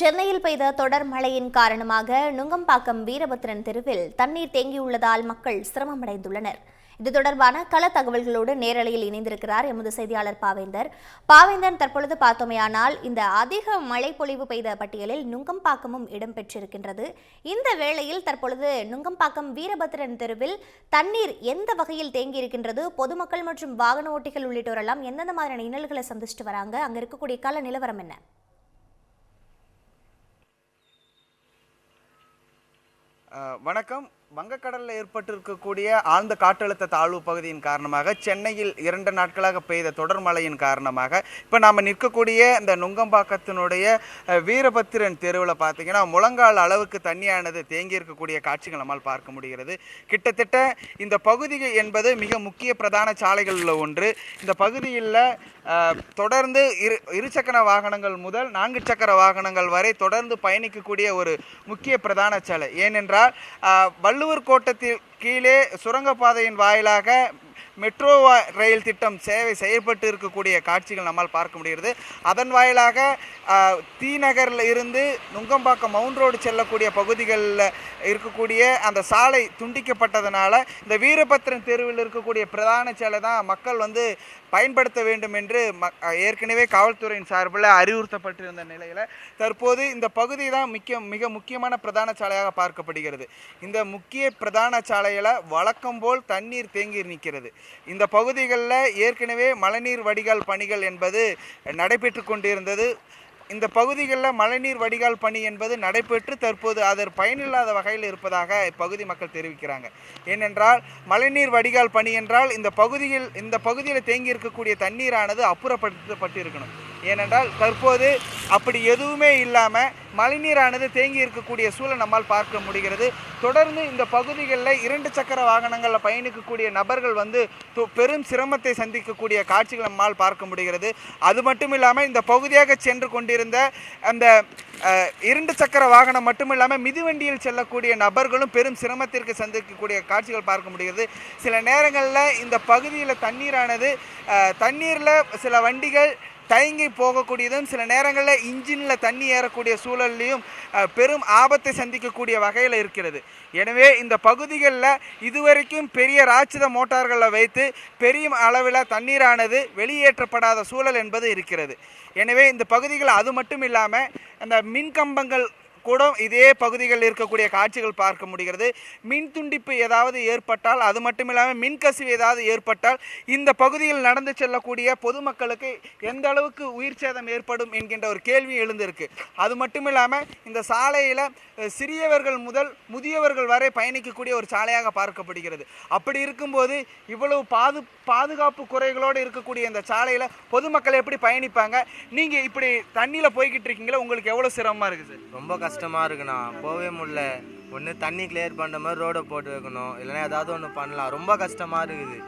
சென்னையில் பெய்த தொடர் மழையின் காரணமாக நுங்கம்பாக்கம் வீரபத்திரன் தெருவில் தண்ணீர் தேங்கியுள்ளதால் மக்கள் சிரமமடைந்துள்ளனர். இது தொடர்பான கள தகவல்களோடு நேரலையில் இணைந்திருக்கிறார் எமது செய்தியாளர் பாவேந்தர். பாவேந்தன் தற்பொழுது பார்த்தோமேயானால் இந்த அதிக மழை பொழிவு பெய்த பட்டியலில் நுங்கம்பாக்கமும் இடம்பெற்றிருக்கின்றது. இந்த வேளையில் தற்பொழுது நுங்கம்பாக்கம் வீரபத்திரன் தெருவில் தண்ணீர் எந்த வகையில் தேங்கியிருக்கின்றது பொதுமக்கள் மற்றும் வாகன ஓட்டிகள் உள்ளிட்டோரெல்லாம் எந்தெந்த மாதிரியான இன்னல்களை சந்திச்சுட்டு வராங்க அங்க இருக்கக்கூடிய கள நிலவரம் என்ன? வணக்கம். வங்கக்கடலில் ஏற்பட்டிருக்கக்கூடிய ஆழ்ந்த காற்றழுத்த தாழ்வு பகுதியின் காரணமாக சென்னையில் இரண்டு நாட்களாக பெய்த தொடர் மழையின் காரணமாக இப்போ நாம் நிற்கக்கூடிய இந்த நுங்கம்பாக்கத்தினுடைய வீரபத்திரன் தெருவில் பார்த்தீங்கன்னா முழங்கால் அளவுக்கு தண்ணியானது தேங்கி இருக்கக்கூடிய காட்சிகள் நம்மால் பார்க்க முடிகிறது. கிட்டத்தட்ட இந்த பகுதி என்பது மிக முக்கிய பிரதான சாலைகளில் ஒன்று. இந்த பகுதியில் தொடர்ந்து இரு இருசக்கர வாகனங்கள் முதல் நான்கு சக்கர வாகனங்கள் வரை தொடர்ந்து பயணிக்கக்கூடிய ஒரு முக்கிய பிரதான சாலை. ஏனென்றால் வள்ளு வள்ளுவர் கோட்டத்தில் கீழே சுரங்கப்பாதையின் வாயிலாக மெட்ரோ ரயில் திட்டம் சேவை செய்யப்பட்டு இருக்கக்கூடிய காட்சிகள் நம்மால் பார்க்க முடிகிறது. அதன் வாயிலாக தீநகரில் தி நகரில் இருந்து நுங்கம்பாக்கம் மவுண்ட் ரோடு செல்லக்கூடிய பகுதிகளில் இருக்கக்கூடிய அந்த சாலை துண்டிக்கப்பட்டதுனால இந்த வீரபத்திரன் தெருவில் இருக்கக்கூடிய பிரதான சாலை தான் மக்கள் வந்து பயன்படுத்த வேண்டும் என்று ம- ஏற்கனவே காவல்துறையின் சார்பில் அறிவுறுத்தப்பட்டிருந்த நிலையில் தற்போது இந்த பகுதி தான் மிக்க மிக முக்கியமான பிரதான சாலையாக பார்க்கப்படுகிறது. இந்த முக்கிய பிரதான சாலையில் வழக்கம் போல் தண்ணீர் தேங்கி நிற்கிறது. இந்த பகுதிகளில் ஏற்கனவே மழைநீர் வடிகால் பணிகள் என்பது நடைபெற்று கொண்டிருந்தது. இந்த பகுதிகளில் மழைநீர் வடிகால் பணி என்பது நடைபெற்று தற்போது அதர் பயனில்லாத வகையில் இருப்பதாக இப்பகுதி மக்கள் தெரிவிக்கிறாங்க. ஏனென்றால் மழைநீர் வடிகால் பணி என்றால் இந்த பகுதியில் இந்த பகுதியில் தேங்கி இருக்கக்கூடிய தண்ணீரானது அப்புறப்படுத்தப்பட்டிருக்கணும். ஏனென்றால் தற்போது அப்படி எதுவுமே இல்லாமல் மழைநீரானது தேங்கி இருக்கக்கூடிய சூழல் நம்மால் பார்க்க முடிகிறது. தொடர்ந்து இந்த பகுதிகளில் இரண்டு சக்கர வாகனங்களில் பயணிக்கக்கூடிய நபர்கள் வந்து பெரும் சிரமத்தை சந்திக்கக்கூடிய காட்சிகள் நம்மால் பார்க்க முடிகிறது. அது மட்டும் இல்லாமல் இந்த பகுதியாக சென்று கொண்டிருந்த அந்த இரண்டு சக்கர வாகனம் மட்டும் இல்லாமல் மிதிவண்டியில் செல்லக்கூடிய நபர்களும் பெரும் சிரமத்திற்கு சந்திக்கக்கூடிய காட்சிகள் பார்க்க முடிகிறது. சில நேரங்களில் இந்த பகுதியில் தண்ணீரானது தண்ணீரில் சில வண்டிகள் தயங்கி போகக்கூடியதும் சில நேரங்களில் இன்ஜினில் தண்ணி ஏறக்கூடிய சூழல்லையும் பெரும் ஆபத்தை சந்திக்கக்கூடிய வகையில் இருக்கிறது. எனவே இந்த பகுதிகளில் இதுவரைக்கும் பெரிய ராட்சத மோட்டார்களில் வைத்து பெரிய அளவில் தண்ணீரானது வெளியேற்றப்படாத சூழல் என்பது இருக்கிறது. எனவே இந்த பகுதிகள் அது மட்டும் இல்லாமல் அந்த மின்கம்பங்கள் கூட இதே பகுதிகளில் இருக்கக்கூடிய காட்சிகள் பார்க்க முடிகிறது. மின் துண்டிப்பு ஏதாவது ஏற்பட்டால் அது மட்டும் இல்லாமல் மின்கசிவு ஏதாவது ஏற்பட்டால் இந்த பகுதியில் நடந்து செல்லக்கூடிய பொதுமக்களுக்கு எந்த அளவுக்கு உயிர் சேதம் ஏற்படும் என்கின்ற ஒரு கேள்வி எழுந்திருக்கு. அது மட்டும் இல்லாமல் இந்த சாலையில் சிறியவர்கள் முதல் முதியவர்கள் வரை பயணிக்கக்கூடிய ஒரு சாலையாக பார்க்கப்படுகிறது. அப்படி இருக்கும்போது இவ்வளவு பாது பாதுகாப்பு குறைகளோடு இருக்கக்கூடிய இந்த சாலையில் பொதுமக்கள் எப்படி பயணிப்பாங்க? நீங்கள் இப்படி தண்ணியில் போய்கிட்டு இருக்கீங்களா உங்களுக்கு எவ்வளோ சிரமமாக இருக்குது ரொம்ப ரொம்ப கஷ்டமாக இருக்குண்ணா. போகவே முடியல. ஒன்று தண்ணி கிளியர் பண்ணுற மாதிரி ரோடை போட்டு வைக்கணும். இல்லைன்னா ஏதாவது ஒன்று பண்ணலாம். ரொம்ப கஷ்டமாக இருக்குது.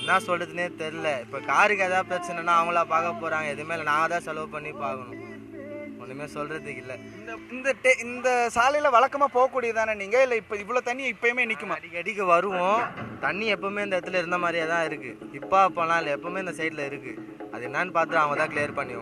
என்ன சொல்கிறதுனே தெரில இப்போ காருக்கு ஏதாவது பிரச்சனைனா அவங்களா பார்க்க போகிறாங்க எதுவுமே இல்லை. நாங்கள் தான் செலவு பண்ணி பார்க்கணும். ஒன்றுமே சொல்கிறதுக்கு இல்லை. இந்த இந்த டே- இந்த சாலையில் வழக்கமாக போகக்கூடியதானே நீங்கள் இல்லை இப்போ இவ்வளோ தண்ணி இப்பயுமே நிற்குமா அடிக்கடிக்கு வருவோம். தண்ணி எப்பவுமே இந்த இடத்துல இருந்த மாதிரியே தான் இருக்குது இப்போ அப்போலாம் இல்லை எப்பவுமே இந்த சைடில் இருக்குது அது என்னன்னு பார்த்து அவங்க தான் கிளியர் பண்ணி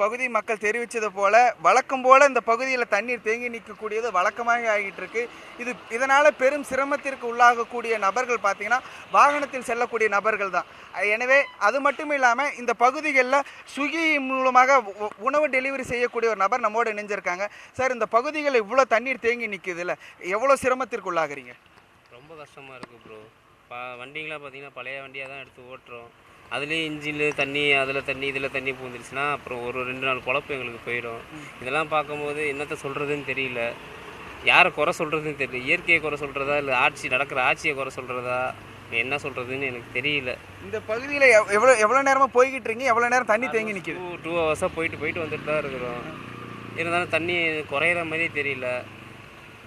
பகுதி மக்கள் தெரிவித்தது போல வழக்கம் போல இந்த பகுதியில் தண்ணீர் தேங்கி நிற்கக்கூடியது வழக்கமாக ஆகிட்டு இருக்கு இது இதனால் பெரும் சிரமத்திற்கு உள்ளாகக்கூடிய நபர்கள் பார்த்தீங்கன்னா வாகனத்தில் செல்லக்கூடிய நபர்கள் தான். எனவே அது மட்டும் இல்லாமல் இந்த பகுதிகளில் ஸ்விக்கி மூலமாக உணவு டெலிவரி செய்யக்கூடிய ஒரு நபர் நம்மோடு இணைஞ்சிருக்காங்க. சார் இந்த பகுதிகளில் இவ்வளோ தண்ணீர் தேங்கி நிற்குதுல்ல எவ்வளோ சிரமத்திற்கு உள்ளாகிறீங்க? ரொம்ப கஷ்டமாக இருக்குது ப்ரோ பா வண்டிங்களாம் பார்த்தீங்கன்னா பழைய வண்டியாக தான் எடுத்து ஓட்டுறோம். அதுலேயும் இன்ஜினில் தண்ணி அதில் தண்ணி இதில் தண்ணி பூந்துருச்சுன்னா அப்புறம் ஒரு ரெண்டு நாள் குழப்பம் எங்களுக்கு போயிடும். இதெல்லாம் பார்க்கும்போது என்னத்த சொல்கிறதுன்னு தெரியல. யாரை குறை சொல்கிறதுன்னு தெரியல. இயற்கையை குறை சொல்கிறதா இல்லை ஆட்சி நடக்கிற ஆட்சியை குறை சொல்கிறதா என்ன சொல்கிறதுன்னு எனக்கு தெரியல. இந்த பகுதியில் எவ்வளோ எவ்வளோ நேரமாக போய்கிட்டு இருக்கீங்க? எவ்வளோ நேரம் தண்ணி தேங்கி நிற்குது டூ ஹவர்ஸாக போயிட்டு போயிட்டு வந்துட்டு தான் இருக்கிறோம். இருந்தாலும் தண்ணி குறையிற மாதிரியே தெரியல.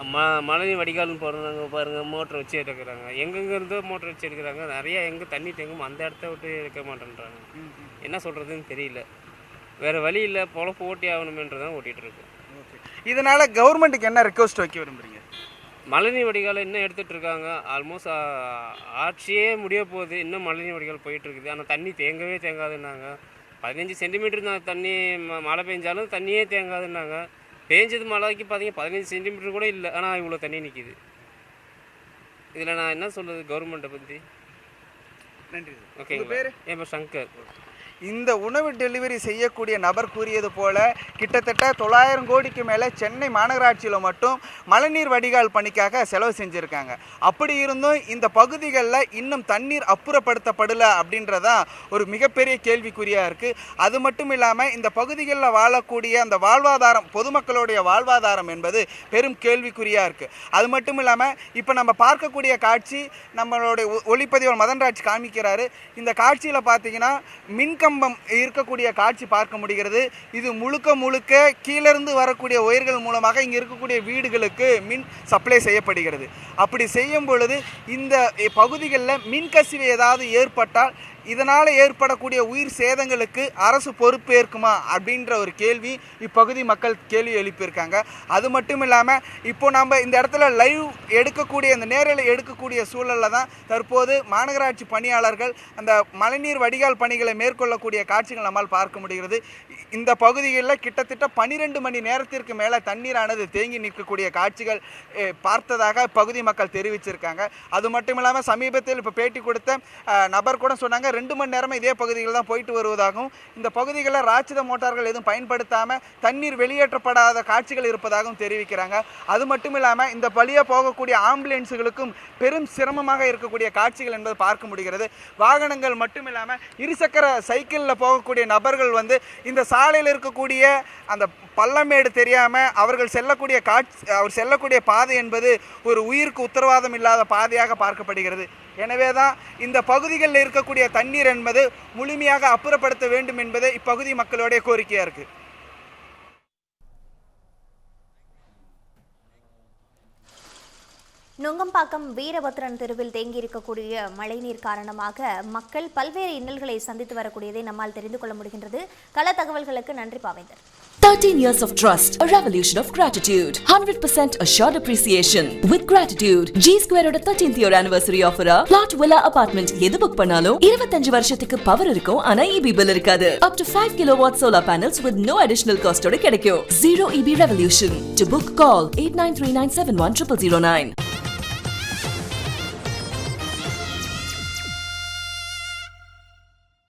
ம மழை வடிகால்னு போடுறாங்க பாருங்கள் மோட்டர் வச்சு எடுக்கிறாங்க எங்கெங்க இருந்தோ மோட்டர் வச்சு எடுக்கிறாங்க நிறையா எங்கே தண்ணி தேங்கும் அந்த இடத்த விட்டு எடுக்க மாட்டேன்றாங்க. என்ன சொல்கிறதுன்னு தெரியல. வேறு வழி இல்லை பொழப்பு ஓட்டி ஆகணுமேன்றதான் ஓட்டிகிட்டு இருக்கு. இதனால் கவர்மெண்ட்டுக்கு என்ன ரெக்வஸ்ட் வைக்க விரும்புறீங்க? மழைநீர் வடிகாலை இன்னும் எடுத்துகிட்டு இருக்காங்க. ஆல்மோஸ்ட் ஆட்சியே முடிய போகுது. இன்னும் மழைநீர் வடிகால் போயிட்டு இருக்குது. ஆனால் தண்ணி தேங்கவே தேங்காதுன்னாங்க. பதினஞ்சு சென்டிமீட்டர் தான் தண்ணி மழை பெஞ்சாலும் தண்ணியே தேங்காதுன்னாங்க. பேஞ்சது மழைக்கு பார்த்தீங்க பதினஞ்சு சென்டிமீட்டர் கூட இல்லை. ஆனால் இவ்வளோ தண்ணி நிற்கிது இதில் நான் என்ன சொல்கிறது கவர்மெண்ட்டை பற்றி நன்றி ஓகேங்களா பேரு? என் பேர் சங்கர். இந்த உணவு டெலிவரி செய்யக்கூடிய நபர் கூறியது போல கிட்டத்தட்ட தொள்ளாயிரம் கோடிக்கு மேலே சென்னை மாநகராட்சியில் மட்டும் மழைநீர் வடிகால் பணிக்காக செலவு செஞ்சுருக்காங்க. அப்படி இருந்தும் இந்த பகுதிகளில் இன்னும் தண்ணீர் அப்புறப்படுத்தப்படலை அப்படின்றதான் ஒரு மிகப்பெரிய கேள்விக்குறியாக இருக்குது அது மட்டும் இல்லாமல் இந்த பகுதிகளில் வாழக்கூடிய அந்த வாழ்வாதாரம் பொதுமக்களுடைய வாழ்வாதாரம் என்பது பெரும் கேள்விக்குறியாக இருக்குது அது மட்டும் இல்லாமல் இப்போ நம்ம பார்க்கக்கூடிய காட்சி நம்மளுடைய ஒ- ஒளிப்பதிவர் மதன்ராஜ் காமிக்கிறாரு. இந்த காட்சியில் பார்த்தீங்கன்னா மின்கம் மின்கம்பம் இருக்கக்கூடிய காட்சி பார்க்க முடிகிறது. இது முழுக்க முழுக்க கீழிருந்து வரக்கூடிய ஒயர்கள் மூலமாக இங்கே இருக்கக்கூடிய வீடுகளுக்கு மின் சப்ளை செய்யப்படுகிறது. அப்படி செய்யும் பொழுது இந்த பகுதிகளில் மின்கசிவு ஏதாவது ஏற்பட்டால் இதனால் ஏற்படக்கூடிய உயிர் சேதங்களுக்கு அரசு பொறுப்பேற்குமா அப்படின்ற ஒரு கேள்வி இப்பகுதி மக்கள் கேள்வி எழுப்பியிருக்காங்க. அது மட்டும் இல்லாமல் இப்போ நம்ம இந்த இடத்துல லைவ் எடுக்கக்கூடிய இந்த நேரில் எடுக்கக்கூடிய சூழலில் தான் தற்போது மாநகராட்சி பணியாளர்கள் அந்த மழைநீர் வடிகால் பணிகளை மேற்கொள்ளக்கூடிய காட்சிகள் நம்மால் பார்க்க முடிகிறது. இந்த பகுதிகளில் கிட்டத்தட்ட பன்னிரெண்டு மணி நேரத்திற்கு மேலே தண்ணீரானது தேங்கி நிற்கக்கூடிய காட்சிகள் பார்த்ததாக பகுதி மக்கள் தெரிவிச்சிருக்காங்க. அது மட்டும் இல்லாமல் சமீபத்தில் இப்போ பேட்டி கொடுத்த நபர் கூட சொன்னாங்க ரெண்டு மணி நேரமாக இதே பகுதிகளில் தான் போயிட்டு வருவதாகவும் இந்த பகுதிகளில் ராட்சத மோட்டார்கள் எதுவும் பயன்படுத்தாமல் தண்ணீர் வெளியேற்றப்படாத காட்சிகள் இருப்பதாகவும் தெரிவிக்கிறாங்க. அது மட்டும் இல்லாமல் இந்த வழியாக போகக்கூடிய ஆம்புலன்ஸுகளுக்கும் பெரும் சிரமமாக இருக்கக்கூடிய காட்சிகள் என்பது பார்க்க முடிகிறது. வாகனங்கள் மட்டும் இல்லாமல் இருசக்கர சைக்கிளில் போகக்கூடிய நபர்கள் வந்து இந்த சாலையில் இருக்கக்கூடிய அந்த பள்ளமேடு தெரியாமல் அவர்கள் செல்லக்கூடிய காட்சி அவர் செல்லக்கூடிய பாதை என்பது ஒரு உயிருக்கு உத்தரவாதம் இல்லாத பாதையாக பார்க்கப்படுகிறது. எனவே தான் இந்த பகுதிகளில் இருக்கக்கூடிய தண்ணீர் என்பது முழுமையாக அப்புறப்படுத்த வேண்டும் என்பது இப்பகுதி மக்களுடைய கோரிக்கையாக இருக்குது நுங்கம்பாக்கம் வீரபத்ரன் தெருவில் தேங்கியிருக்கக்கூடிய மழைநீர் காரணமாக மக்கள் பல்வேறு இன்னல்களை சந்தித்து வரக்கூடியதை நம்மால் தெரிந்து கொள்ள முடிகின்றது கள தகவல்களுக்கு நன்றி பாவேந்தர் 13 years of trust, a revolution of gratitude. 100% assured appreciation. With gratitude, G Square ஓட 13th year anniversary offer plot villa apartment எது புக் பண்ணாலும் 25 வருஷத்துக்கு பவர் இருக்கும் ஆனா EB bill இருக்காது. Up to 5 kilowatt solar panels with no additional cost ஓட கிடைக்கும். Zero EB revolution. To book call 8939710009.